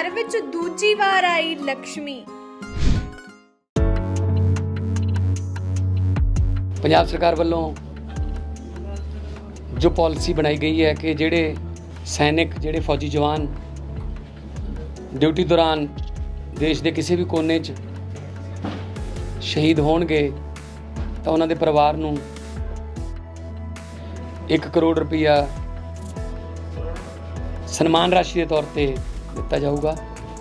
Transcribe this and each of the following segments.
ਘਰ ਵਿੱਚ ਦੂਜੀ ਵਾਰ ਆਈ ਲక్ష్ਮੀ ਪੰਜਾਬ ਸਰਕਾਰ ਵੱਲੋਂ ਜੋ ਪਾਲਿਸੀ ਬਣਾਈ ਗਈ ਹੈ ਕਿ ਜਿਹੜੇ ਸੈਨਿਕ, ਜਿਹੜੇ ਫੌਜੀ ਜਵਾਨ ਡਿਊਟੀ ਦੌਰਾਨ ਦੇਸ਼ ਦੇ ਕਿਸੇ ਵੀ ਕੋਨੇ 'ਚ ਸ਼ਹੀਦ ਹੋਣਗੇ, ਤਾਂ ਉਹਨਾਂ ਦੇ ਪਰਿਵਾਰ ਨੂੰ 1 ਕਰੋੜ ਰੁਪਇਆ ਸਨਮਾਨ ਰਾਸ਼ੀ ਦੇ ਤੌਰ ਤੇ ਦਿੱਤਾ ਜਾਊਗਾ।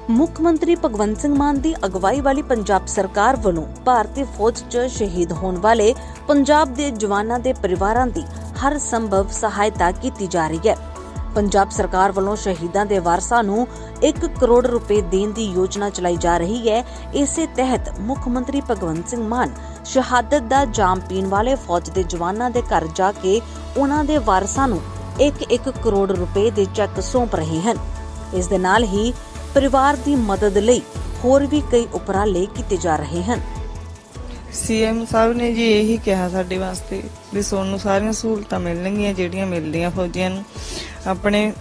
ਮੁੱਖ ਮੰਤਰੀ ਭਗਵੰਤ ਸਿੰਘ ਮਾਨ ਦੀ ਅਗਵਾਈ ਵਾਲੀ ਪੰਜਾਬ ਸਰਕਾਰ ਵੱਲੋਂ ਭਾਰਤੀ ਫੌਜ 'ਚ ਸ਼ਹੀਦ ਹੋਣ ਵਾਲੇ ਪੰਜਾਬ ਦੇ ਜਵਾਨਾਂ ਦੇ ਪਰਿਵਾਰਾਂ ਦੀ ਹਰ ਸੰਭਵ ਸਹਾਇਤਾ ਕੀਤੀ ਜਾ ਰਹੀ ਹੈ। ਪੰਜਾਬ ਸਰਕਾਰ ਵੱਲੋਂ ਸ਼ਹੀਦਾਂ ਦੇ ਵਾਰਸਾਂ ਨੂੰ 1 ਕਰੋੜ ਰੁਪਏ ਦੇਣ ਦੀ ਯੋਜਨਾ ਚਲਾਈ ਜਾ ਰਹੀ ਹੈ। ਇਸੇ ਤਹਿਤ ਮੁੱਖ ਮੰਤਰੀ ਭਗਵੰਤ ਸਿੰਘ ਮਾਨ ਸ਼ਹਾਦਤ ਦਾ ਜਾਮ ਪੀਣ ਵਾਲੇ ਫੌਜ ਦੇ ਜਵਾਨਾਂ ਦੇ ਘਰ ਜਾ ਕੇ ਉਹਨਾਂ ਦੇ ਵਾਰਸਾਂ ਨੂੰ 1-1 ਕਰੋੜ ਰੁਪਏ ਦੇ ਚੈੱਕ ਸੌਂਪ ਰਹੇ ਹਨ। ਇਸ ਦੇ ਨਾਲ ਹੀ ਪਰਿਵਾਰ ਦੀ ਮਦਦ ਲਈ ਹੋਰ ਵੀ ਕਈ ਉਪਰਾਲੇ ਕੀਤੇ ਜਾ ਰਹੇ ਹਨ। ਸੀਐਮ ਸਾਹਿਬ ਨੇ ਜੀ ਇਹੀ ਕਿਹਾ ਸਾਡੇ ਵਾਸਤੇ ਵੀ ਤੁਹਾਨੂੰ ਸਾਰੀਆਂ ਸਹੂਲਤਾਂ ਮਿਲਣਗੀਆਂ ਜਿਹੜੀਆਂ ਮਿਲਦੀਆਂ ਫੌਜੀਆਂ ਨੂੰ। ਆਪਣੇ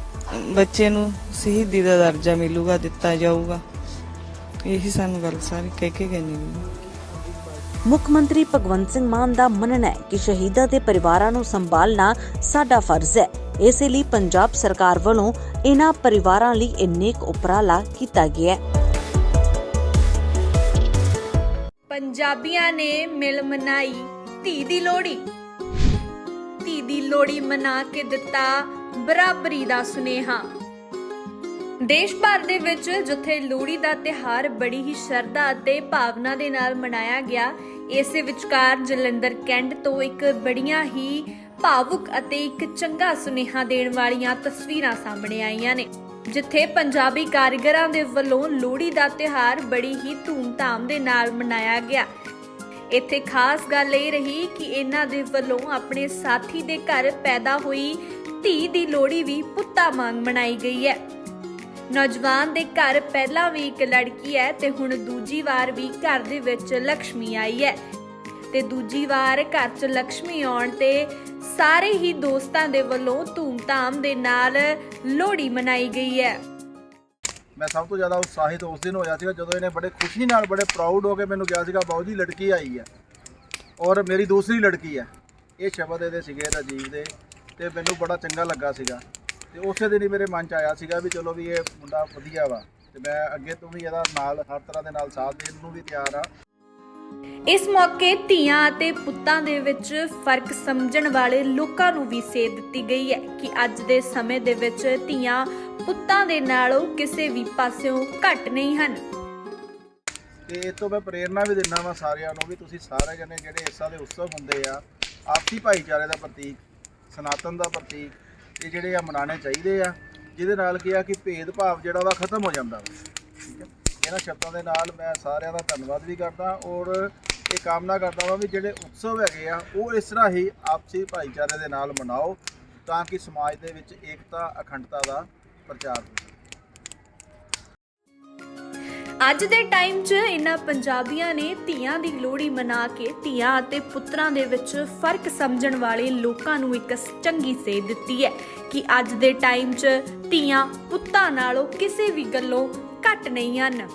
ਬੱਚੇ ਨੂੰ ਸ਼ਹੀਦੀ ਦਾ ਦਰਜਾ ਮਿਲੂਗਾ ਦਿੱਤਾ ਜਾਊਗਾ। ਇਹੀ ਸਾਨੂੰ ਗੱਲ ਸਾਰੀ ਕਹਿ ਕੇ ਗਏ ਨੇ। ਮੁੱਖ ਮੰਤਰੀ ਭਗਵੰਤ ਸਿੰਘ ਮਾਨ ਦਾ ਮੰਨਣਾ ਹੈ ਕਿ ਸ਼ਹੀਦਾਂ ਦੇ ਪਰਿਵਾਰਾਂ ਨੂੰ ਸੰਭਾਲਣਾ ਸਾਡਾ ਫਰਜ਼ ਹੈ। ਇਸੇ ਲਈ ਪੰਜਾਬ ਸਰਕਾਰ ਵੱਲੋਂ ਇਹਨਾਂ ਪਰਿਵਾਰਾਂ ਲਈ ਅਨੇਕ ਉਪਰਾਲਾ ਕੀਤਾ ਗਿਆ ਹੈ। ਪੰਜਾਬੀਆਂ ਨੇ ਮਿਲ ਮਨਾਈ ਧੀ ਦੀ ਲੋਹੜੀ। ਧੀ ਦੀ ਲੋਹੜੀ ਮਨਾ ਕੇ ਦਿੱਤਾ ਬਰਾਬਰੀ ਦਾ ਸੁਨੇਹਾ। ਦੇਸ਼ ਭਰ ਦੇ ਵਿੱਚ ਜਿੱਥੇ ਲੋਹੜੀ ਦਾ ਤਿਹਾਰ ਬੜੀ ਹੀ ਸ਼ਰਧਾ ਅਤੇ ਭਾਵਨਾ ਦੇ ਨਾਲ ਮਨਾਇਆ ਗਿਆ, ਇਸੇ ਵਿਚਕਾਰ ਜਲੰਧਰ ਕੈਂਟ ਤੋਂ ਇੱਕ ਬੜੀਆਂ ਹੀ ਭਾਵੁਕ ਅਤੇ ਇੱਕ ਚੰਗਾ ਸੁਨੇਹਾ ਦੇਣ ਵਾਲੀਆਂ ਤਸਵੀਰਾਂ ਸਾਹਮਣੇ ਆਈਆਂ ਨੇ, ਜਿੱਥੇ ਪੰਜਾਬੀ ਕਾਰੀਗਰਾਂ ਦੇ ਵੱਲੋਂ ਲੋਹੜੀ ਦਾ ਤਿਹਾਰ ਬੜੀ ਹੀ ਧੂਮ-ਧਾਮ ਦੇ ਨਾਲ ਮਨਾਇਆ ਗਿਆ। ਇੱਥੇ ਖਾਸ ਗੱਲ ਇਹ ਰਹੀ ਕਿ ਇਹਨਾਂ ਦੇ ਵੱਲੋਂ ਆਪਣੇ ਸਾਥੀ ਦੇ ਘਰ ਪੈਦਾ ਹੋਈ ਧੀ ਦੀ ਲੋਹੜੀ ਵੀ ਪੁੱਤਾਂ ਵਾਂਗ ਮਨਾਈ ਗਈ ਹੈ। ਨੌਜਵਾਨ ਦੇ ਘਰ ਪਹਿਲਾਂ ਵੀ ਇੱਕ ਲੜਕੀ ਹੈ ਤੇ ਹੁਣ ਦੂਜੀ ਵਾਰ ਵੀ ਘਰ ਦੇ ਵਿੱਚ ਲక్ష్ਮੀ ਆਈ ਹੈ। ਤੇ ਦੂਜੀ ਵਾਰ ਘਰ 'ਚ ਲక్ష్ਮੀ ਆਉਣ ਤੇ ਸਾਰੇ ਹੀ ਦੋਸਤਾਂ ਦੇ ਵੱਲੋਂ ਧੂਮ-ਧਾਮ ਦੇ ਨਾਲ ਲੋਹੜੀ ਮਨਾਈ ਗਈ ਹੈ। ਮੈਂ ਸਭ ਤੋਂ ਜ਼ਿਆਦਾ ਉਤਸ਼ਾਹਿਤ ਉਸ ਦਿਨ ਹੋਇਆ ਸੀਗਾ ਜਦੋਂ ਇਹਨੇ ਬੜੇ ਖੁਸ਼ੀ ਨਾਲ ਬੜੇ ਪ੍ਰਾਊਡ ਹੋ ਕੇ ਮੈਨੂੰ ਕਿਹਾ ਸੀਗਾ, ਬਾਊ ਜੀ, ਲੜਕੀ ਆਈ ਹੈ ਔਰ ਮੇਰੀ ਦੂਸਰੀ ਲੜਕੀ ਹੈ। ਇਹ ਸ਼ਬਦ ਇਹਦੇ ਸੀਗੇ ਰਾਜੀਵ ਦੇ ਤੇ ਮੈਨੂੰ ਬੜਾ ਚੰਗਾ ਲੱਗਾ ਸੀਗਾ। ਤੇ ਉਸੇ ਦਿਨ ਹੀ ਮੇਰੇ ਮਨ 'ਚ ਆਇਆ ਸੀਗਾ ਵੀ ਚਲੋ ਵੀ ਇਹ ਮੁੰਡਾ ਵਧੀਆ ਵਾ ਤੇ ਮੈਂ ਅੱਗੇ ਤੋਂ ਵੀ ਇਹਦਾ ਨਾਲ ਹਰ ਤਰ੍ਹਾਂ ਦੇ ਨਾਲ ਸਾਥ ਦੇਣ ਨੂੰ ਵੀ ਤਿਆਰ ਆ ਇਸ ਮੌਕੇ ਧੀਆਂ ਅਤੇ ਪੁੱਤਾਂ ਦੇ ਵਿੱਚ ਫ਼ਰਕ ਸਮਝਣ ਵਾਲੇ ਲੋਕਾਂ ਨੂੰ ਵੀ ਸੇਧ ਦਿੱਤੀ ਗਈ ਹੈ ਕਿ ਅੱਜ ਦੇ ਸਮੇਂ ਦੇ ਵਿੱਚ ਧੀਆਂ ਪੁੱਤਾਂ ਦੇ ਨਾਲੋਂ ਕਿਸੇ ਵੀ ਪਾਸਿਓਂ ਘੱਟ ਨਹੀਂ ਹਨ। ਤੇ ਇਹ ਤੋਂ ਮੈਂ ਪ੍ਰੇਰਣਾ ਵੀ ਦਿੰਦਾ ਵਾਂ ਸਾਰਿਆਂ ਨੂੰ ਵੀ ਤੁਸੀਂ ਸਾਰੇ ਜਣੇ ਜਿਹੜੇ ਇਸ ਦੇ ਉਤਸਵ ਹੁੰਦੇ ਆ, ਆਪਸੀ ਭਾਈਚਾਰੇ ਦਾ ਪ੍ਰਤੀਕ, ਸਨਾਤਨ ਦਾ ਪ੍ਰਤੀਕ, ਇਹ ਜਿਹੜੇ ਆ ਮਨਾਉਣੇ ਚਾਹੀਦੇ ਆ, ਜਿਹਦੇ ਨਾਲ ਕੀ ਆ ਕਿ ਭੇਦਭਾਵ ਜਿਹੜਾ ਵਾ ਖਤਮ ਹੋ ਜਾਂਦਾ ਵਾ। ਇਹਨਾਂ ਸ਼ਬਦਾਂ ਦੇ ਨਾਲ ਮੈਂ ਸਾਰਿਆਂ ਦਾ ਧੰਨਵਾਦ ਵੀ ਕਰਦਾ ਔਰ ਇਹ ਕਾਮਨਾ ਕਰਦਾ ਵਾਂ ਵੀ ਜਿਹੜੇ ਉਤਸਵ ਹੈਗੇ ਆ, ਉਹ ਇਸ ਤਰ੍ਹਾਂ ਹੀ ਆਪਸੀ ਭਾਈਚਾਰੇ ਦੇ ਨਾਲ ਮਨਾਓ ਤਾਂ ਕਿ ਸਮਾਜ ਦੇ ਵਿੱਚ ਏਕਤਾ, ਅਖੰਡਤਾ ਦਾ ਪ੍ਰਚਾਰ ਹੋ ਅੱਜ ਦੇ ਟਾਈਮ 'ਚ ਇਹਨਾਂ ਪੰਜਾਬੀਆਂ ਨੇ ਧੀਆਂ ਦੀ ਲੋਹੜੀ ਮਨਾ ਕੇ ਧੀਆਂ ਅਤੇ ਪੁੱਤਰਾਂ ਦੇ ਵਿੱਚ ਫ਼ਰਕ ਸਮਝਣ ਵਾਲੇ ਲੋਕਾਂ ਨੂੰ ਇੱਕ ਚੰਗੀ ਸੇਧ ਦਿੱਤੀ ਹੈ ਕਿ ਅੱਜ ਦੇ ਟਾਈਮ 'ਚ ਧੀਆਂ ਪੁੱਤਾਂ ਨਾਲੋਂ ਕਿਸੇ ਵੀ ਗੱਲੋਂ ਘੱਟ ਨਹੀਂ ਹਨ।